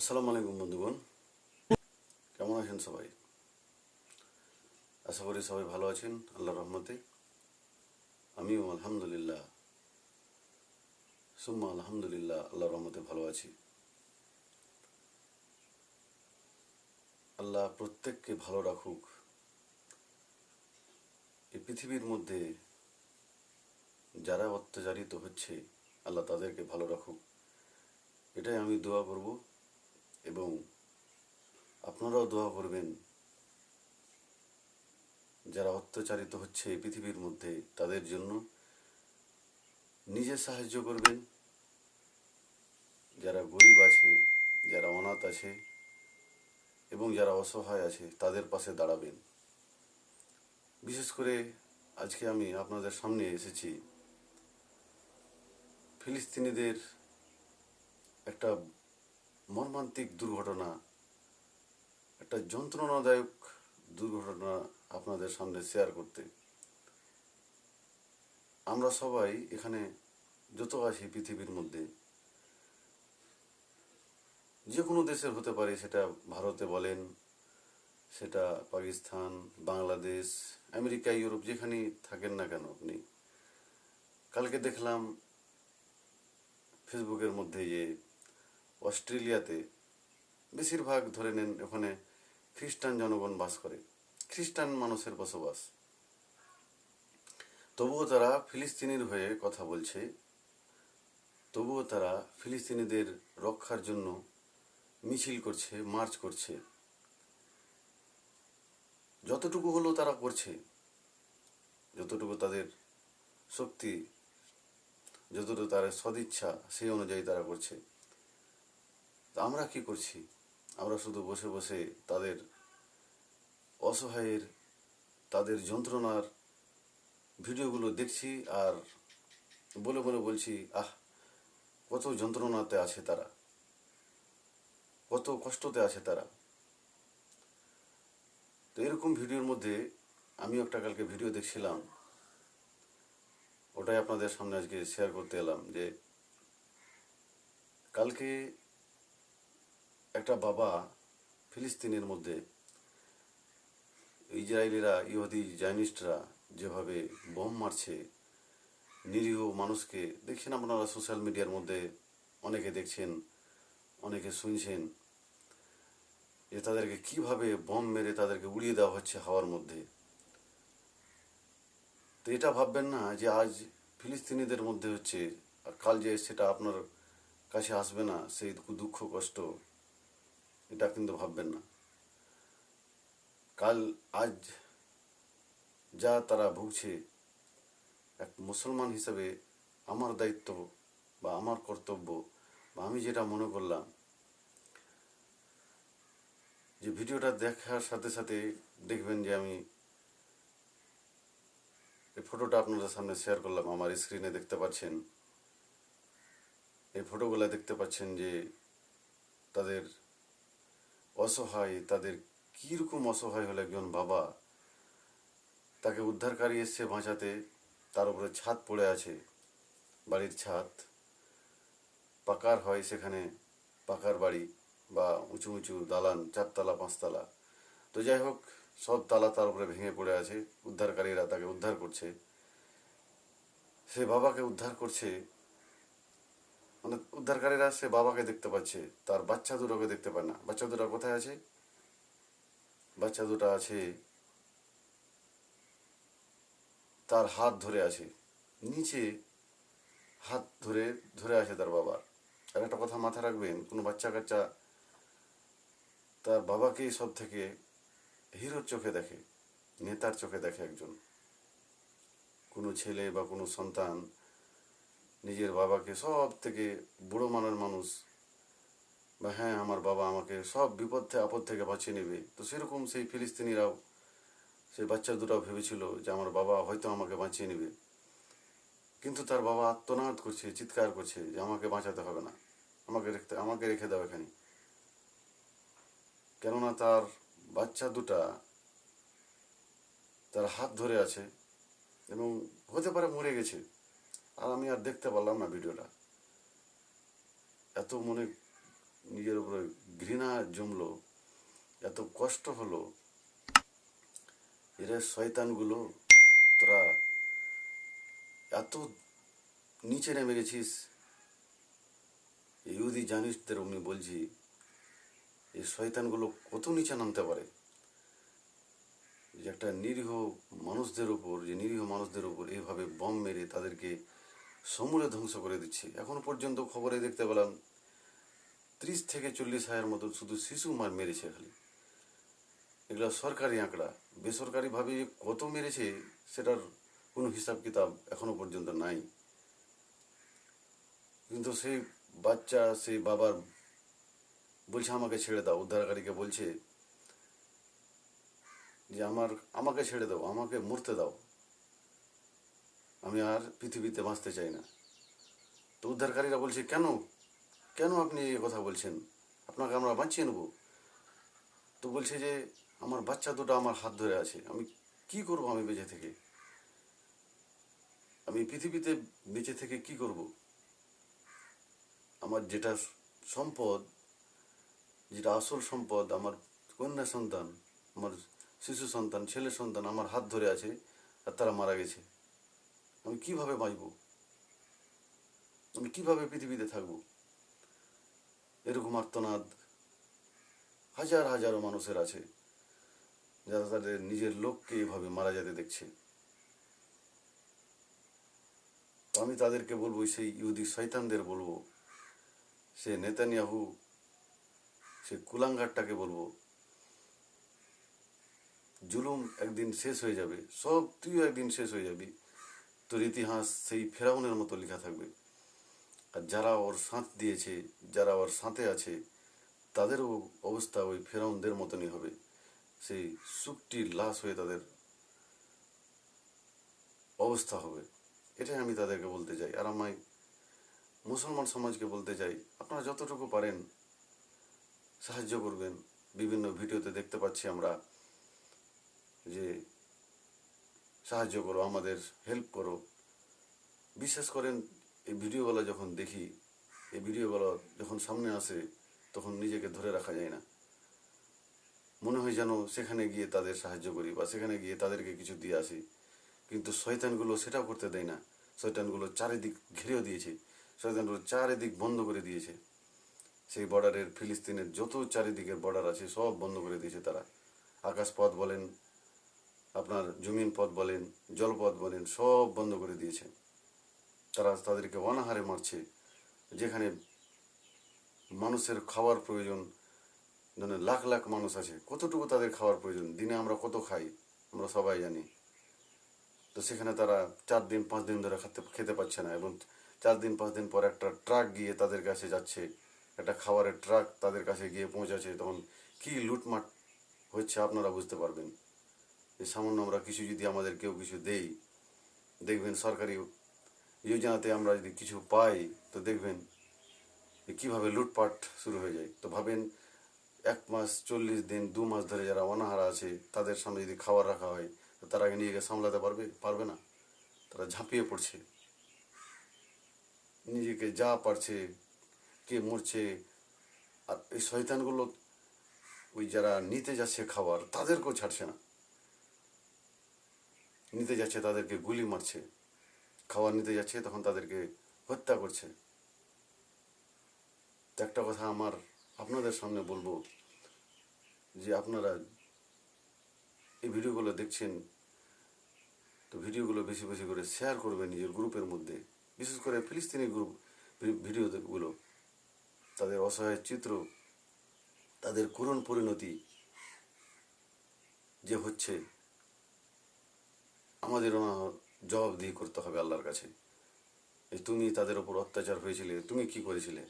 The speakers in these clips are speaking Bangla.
আসসালামু আলাইকুম, বন্ধুগণ। কেমন আছেন সবাই? আশা করি সবাই ভালো আছেন আল্লাহ রহমতে। আমিও আলহামদুলিল্লাহ। সুম্মা আলহামদুলিল্লাহ আল্লাহ রহমতে ভালো আছি। আল্লাহ প্রত্যেককে ভালো রাখুক। এই পৃথিবীর মধ্যে যারা অত্যাচারিত হচ্ছে, আল্লাহ তাদেরকে ভালো রাখুক। এটাই আমি দোয়া করব। এবং আপনারাও দোয়া করবেন, যারা অত্যাচারিত হচ্ছে এই পৃথিবীর মধ্যে তাদের জন্য নিজে সাহায্য করবেন। যারা গরিব আছে, যারা অনাথ আছে এবং যারা অসহায় আছে, তাদের পাশে দাঁড়াবেন। বিশেষ করে আজকে আমি আপনাদের সামনে এসেছি ফিলিস্তিনিদের একটা মর্মান্তিক দুর্ঘটনা, একটা যন্ত্রণাদায়ক দুর্ঘটনা আপনাদের সামনে শেয়ার করতে। আমরা সবাই এখানে যত আছি পৃথিবীর মধ্যে যে কোনো দেশের হতে পারে, সেটা ভারতে বলেন, সেটা পাকিস্তান, বাংলাদেশ, আমেরিকা, ইউরোপ, যেখানেই থাকেন না কেন আপনি। কালকে দেখলাম ফেসবুকের মধ্যে যে অস্ট্রেলিয়াতে বেশিরভাগ ধরে নেন ওখানে খ্রিস্টান জনগণ বাস করে। খ্রিস্টান মানুষের বসবাস। তবুও তারা ফিলিস্তিনির হয়ে কথা বলছে। তবুও তারা ফিলিস্তিনিদের রক্ষার জন্য মিছিল করছে, মার্চ করছে। যতটুকু হলো তারা করছে, যতটুকু তাদের শক্তি, যতটুকু তাদের সদিচ্ছা, সেই অনুযায়ী তারা করছে। তা আমরা কি করছি? আমরা শুধু বসে বসে তাদের অসহায়ের, তাদের যন্ত্রণার ভিডিওগুলো দেখছি আর বলে বলে বলছি, আহ, কত যন্ত্রণাতে আছে তারা। কত কষ্টতে আছে তারা। তো এরকম ভিডিওর মধ্যে আমি একটা কালকে ভিডিও দেখছিলাম। ওটাই আপনাদের সামনে আজকে শেয়ার করতে এলাম যে, কালকে একটা বাবা ফিলিস্তিনের মধ্যে ইসরায়েলিরা, ইহুদি জাইনিস্টরা যেভাবে বোম মারছে, নিরীহ মানুষকে, দেখছেন আপনারা সোশ্যাল মিডিয়ার মধ্যে অনেকে দেখছেন, অনেকে শুনছেন যে তাদেরকে কীভাবে বম মেরে তাদেরকে উড়িয়ে দেওয়া হচ্ছে হাওয়ার মধ্যে। তো এটা ভাববেন না যে আজ ফিলিস্তিনিদের মধ্যে হচ্ছে, আর কাল যে সেটা আপনার কাছে আসবে না, সেই দুঃখ কষ্ট এটা কিন্তু ভাববেন না। কাল, আজ যা তারা ভুগছে, এক মুসলমান হিসেবে আমার দায়িত্ব বা আমার কর্তব্য বা আমি যেটা মনে করলাম, যে ভিডিওটা দেখার সাথে সাথে দেখবেন যে আমি এই ফটোটা আপনাদের সামনে শেয়ার করলাম। আমার স্ক্রিনে দেখতে পাচ্ছেন। এই ফটোগুলো দেখতে পাচ্ছেন যে তাদের অসহায়, তাদের কীরকম অসহায় হলো একজন বাবা? তাকে উদ্ধারকারী এসছে বাঁচাতে, তার উপরে ছাদ পড়ে আছে, বাড়ির ছাদ। পাকার হয় সেখানে, পাকার বাড়ি বা উঁচু উঁচু দালান, চারতলা, পাঁচতলা। তো যাই হোক, সব তালা তার উপরে ভেঙে পড়ে আছে, উদ্ধারকারীরা তাকে উদ্ধার করছে। সে বাবাকে উদ্ধার করছে উদ্ধারকারীরা সে বাবাকে দেখতে পাচ্ছে, তার বাচ্চা দুটোকে দেখতে পায় না। বাচ্চা দুটো কোথায় আছে? বাচ্চা দুটো আছে, তার হাত ধরে আছে, নিচে হাত ধরে ধরে আছে তার বাবার। আর একটা কথা মাথা রাখবেন, কোনো বাচ্চা কাচ্চা তার বাবাকেই সব থেকে হিরোর চোখে দেখে, নেতার চোখে দেখে একজন। কোনো ছেলে বা কোনো সন্তান নিজের বাবাকে সব থেকে বুড়ো মানের মানুষ। বা হ্যাঁ আমার বাবা আমাকে সব বিপদ থেকে আপদ থেকে বাঁচিয়ে নেবে। তো সেরকম সেই ফিলিস্তিনিরাও, সেই বাচ্চা দুটাও ভেবেছিল যে আমার বাবা হয়তো আমাকে বাঁচিয়ে নেবে। কিন্তু তার বাবা আত্মনাদ করছে, চিৎকার করছে যে আমাকে বাঁচাতে হবে না। আমাকে রেখে আমাকে রেখে দাও এখানে। কেননা তার বাচ্চা দুটা তার হাত ধরে আছে এবং হতে পারে মরে গেছে। আর আমি আর দেখতে পারলাম না ভিডিওটা। এত মনে নিজের উপরে ঘৃণা জমলো, এত কষ্ট হলো। এরা শয়তানগুলো, তোরা এত নিচে নেমে গেছিস। ইহুদি জানিস তোর আমি বলছি, এই শয়তানগুলো কত নিচে নামতে পারে? যে একটা নিরীহ মানুষদের উপর, যে নিরীহ মানুষদের উপর এইভাবে বম মেরে তাদেরকে সমূলে ধ্বংস করে দিচ্ছে। এখনও পর্যন্ত খবরে দেখতে পেলাম, ত্রিশ থেকে চল্লিশ হাজার মতো শুধু শিশু মার মেরেছে খালি। এগুলো সরকারি আঁকড়া। বেসরকারিভাবে কত মেরেছে সেটার কোনো হিসাব কিতাব এখনও পর্যন্ত নাই। কিন্তু সেই বাচ্চা, সেই বাবার বলছে, আমাকে ছেড়ে দাও। উদ্ধারকারীকে বলছে যে, আমার, আমাকে ছেড়ে দাও, আমাকে মরতে দাও। আমি আর পৃথিবীতে বাঁচতে চাই না। তো উদ্ধারকারীরা বলছে, কেন? কেন আপনি এই কথা বলছেন? আপনাকে আমরা বাঁচিয়ে নেব? তো বলছে যে, আমার বাচ্চা দুটো আমার হাত ধরে আছে। আমি কি করব আমি বেঁচে থেকে? আমি পৃথিবীতে বেঁচে থেকে কি করব? আমার যেটা সম্পদ, যেটা আসল সম্পদ, আমার কন্যা সন্তান, আমার শিশু সন্তান, ছেলে সন্তান আমার হাত ধরে আছে আর তারা মারা গেছে। আমি কীভাবে বাঁচব? আমি কীভাবে পৃথিবীতে থাকব? এরকম আর্তনাদ হাজার হাজারো মানুষের আছে, যারা তাদের নিজের লোককে এভাবে মারা যেতে দেখছে। আমি তাদেরকে বলব, সেই ইহুদি শয়তানদের বলব, সে নেতানিয়াহু, সে কুলাঙ্গারটাকে বলব, জুলুম একদিন শেষ হয়ে যাবে, সব তুইও একদিন শেষ হয়ে যাবি। তোর ইতিহাস সেই ফেরাউনের মতো লেখা থাকবে। আর যারা ওর সাঁত দিয়েছে, যারা ওর সাঁতে আছে, তাদেরও অবস্থা ওই ফেরাউনদের মতনই হবে। সেই সুকটির লাশ হয়ে তাদের অবস্থা হবে। এটাই আমি তাদেরকে বলতে চাই। আর আমায় মুসলমান সমাজকে বলতে চাই, আপনারা যতটুকু পারেন সাহায্য করবেন। বিভিন্ন ভিডিওতে দেখতে পাচ্ছি আমরা যে সাহায্য করো, আমাদের হেল্প করো। বিশেষ করেন এই ভিডিওগুলো যখন দেখি, এই ভিডিওগুলো যখন সামনে আসে, তখন নিজেকে ধরে রাখা যায় না। মনে হয় যেন সেখানে গিয়ে তাদের সাহায্য করি বা সেখানে গিয়ে তাদেরকে কিছু দিয়ে আসি। কিন্তু শয়তানগুলো সেটাও করতে দেয় না। শয়তানগুলো চারিদিক ঘিরেও দিয়েছে। শয়তানগুলো চারিদিক বন্ধ করে দিয়েছে। সেই বর্ডারের ফিলিস্তিনের যত চারিদিকের বর্ডার আছে, সব বন্ধ করে দিয়েছে তারা। আকাশপথ বলেন আপনার জমিন পথ বলেন, জলপথ বলেন, সব বন্ধ করে দিয়েছে তারা তাদেরকে অনাহারে মারছে, যেখানে মানুষের খাওয়ার প্রয়োজন মানে লাখ লাখ মানুষ আছে। কতটুকু তাদের খাওয়ার প্রয়োজন? দিনে আমরা কত খাই? আমরা সবাই জানি। তো সেখানে তারা চার দিন, পাঁচ দিন ধরে খেতে খেতে পাচ্ছে না এবং চার দিন, পাঁচ দিন পর একটা ট্রাক গিয়ে তাদের কাছে যাচ্ছে। একটা খাবারের ট্রাক তাদের কাছে গিয়ে পৌঁছাচ্ছে। তখন কি লুটমাট হচ্ছে আপনারা বুঝতে পারবেন। সামান্য আমরা কিছু যদি আমাদের কেউ কিছু দেই, দেখবেন সরকারি যোজনাতে আমরা যদি কিছু পাই, তো দেখবেন কীভাবে লুটপাট শুরু হয়ে যায়। তো ভাবেন এক মাস চল্লিশ দিন, দু মাস ধরে যারা অনাহারা আছে, তাদের সামনে যদি খাবার রাখা হয়, তো তারা নিজেকে সামলাতে পারবে পারবে না। তারা ঝাঁপিয়ে পড়ছে। নিজেকে যা পারছে, কে মরছে, আর এই শয়তানগুলো ওই যারা নিতে যাচ্ছে খাবার, তাদেরকেও ছাড়ছে না। নিতে যাচ্ছে, তাদেরকে গুলি মারছে। খাবার নিতে যাচ্ছে, তখন তাদেরকে হত্যা করছে। একটা কথা আমার আপনাদের সামনে বলব, যে আপনারা এই ভিডিওগুলো দেখছেন, তো ভিডিওগুলো বেশি বেশি করে শেয়ার করবেন নিজের গ্রুপের মধ্যে। বিশেষ করে ফিলিস্তিনি গ্রুপ ভিডিওগুলো, তাদের অসহায় চিত্র, তাদের করুণ পরিণতি যে হচ্ছে আমাদের জবাবদিহি করতে হবে আল্লাহর কাছে। এই তুমি তাদের ওপর অত্যাচার হয়েছিলে, তুমি কি করেছিলে?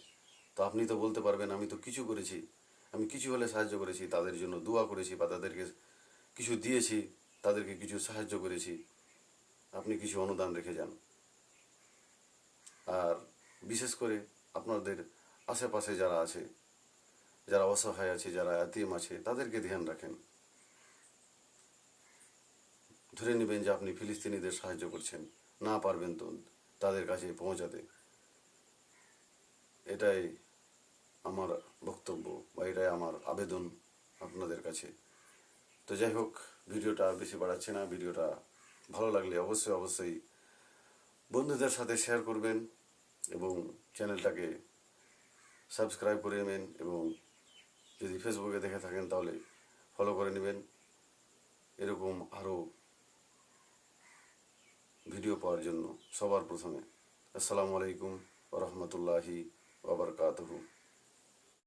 তো আপনি তো বলতে পারবেন, আমি তো কিছু করেছি। আমি কিছু হলে সাহায্য করেছি, তাদের জন্য দোয়া করেছি বা তাদেরকে কিছু দিয়েছি, তাদেরকে কিছু সাহায্য করেছি। আপনি কিছু অনুদান রেখে যান। আর বিশেষ করে আপনাদের আশেপাশে যারা আছে, যারা অসহায় আছে, যারা এতিম আছে, তাদেরকে ধ্যান রাখেন। ধরে নেবেন যে আপনি ফিলিস্তিনিদের সাহায্য করছেন। না পারবেন তো তাদের কাছে পৌঁছাতে। এটাই আমার বক্তব্য বা এটাই আমার আবেদন আপনাদের কাছে। তো যাই হোক, ভিডিওটা বেশি বাড়াচ্ছে না। ভিডিওটা ভালো লাগলে অবশ্যই অবশ্যই বন্ধুদের সাথে শেয়ার করবেন এবং চ্যানেলটাকে সাবস্ক্রাইব করে নেবেন এবং যদি ফেসবুকে দেখে থাকেন তাহলে ফলো করে নেবেন। এরকম আরও ভিডিও পাওয়ার জন্য সবার প্রথমে আসসালামু আলাইকুম রহমতুল্লাহি ওবরকাতহু